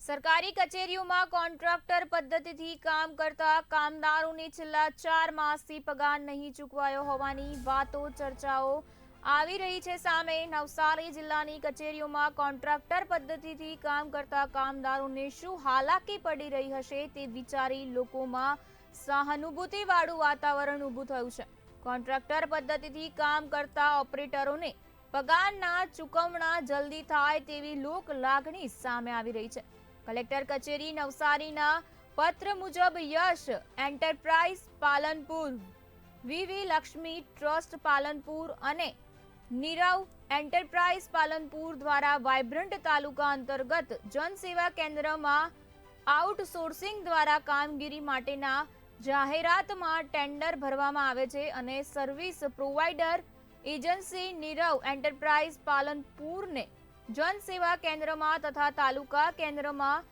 સરકારી કચેરીઓમાં કોન્ટ્રાક્ટર પદ્ધતિથી કામ કરતા કામદારોને છેલ્લા ચાર માસથી પગાર નહીં ચૂકવાયો હોવાની વાતો, ચર્ચાઓ આવી રહી છે સામે. નવસારી જિલ્લાની કચેરીઓમાં કોન્ટ્રાક્ટર પદ્ધતિથી કામ કરતા કામદારોને શું હાલાકી પડી રહી હશે તે વિચારી લોકોમાં સહાનુભૂતિવાળું વાતાવરણ ઊભું થયું છે. કોન્ટ્રાક્ટર પદ્ધતિથી કામ કરતા ઓપરેટરોને પગારના ચૂકવણા જલ્દી થાય તેવી લોક લાગણી સામે આવી રહી છે. કલેક્ટર કચેરી નવસારીના પત્ર મુજબ Yash enterprise Palanpur, VV Lakshmi trust Palanpur અને નીરવ એન્ટરપ્રાઇઝ પાલનપુર દ્વારા વાઇબ્રન્ટ તાલુકા અંતર્ગત જનસેવા કેન્દ્રમાં આઉટસોર્સિંગ દ્વારા કામગીરી માટેના જાહેરાતમાં ટેન્ડર ભરવામાં આવે છે અને service provider agency Nirav enterprise પાલનપુરને જનસેવા કેન્દ્રમાં તથા તાલુકા કેન્દ્રમાં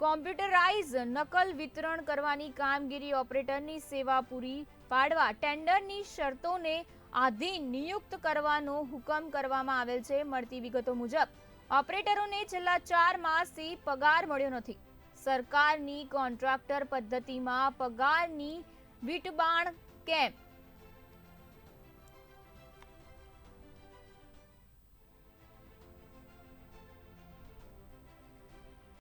કોમ્પ્યુટરાઇઝ નકલ વિતરણ કરવાની કામગીરી ઓપરેટરની સેવા પૂરી પાડવા ટેન્ડરની શરતોને આધીન નિયુક્ત કરવાનો હુકમ કરવામાં આવેલ છે. મળતી વિગતો મુજબ, ઓપરેટરોને છેલ્લા ચાર માસથી પગાર મળ્યો નથી. સરકારની કોન્ટ્રાક્ટર પદ્ધતિમાં પગારની વીટબાણ કેમ?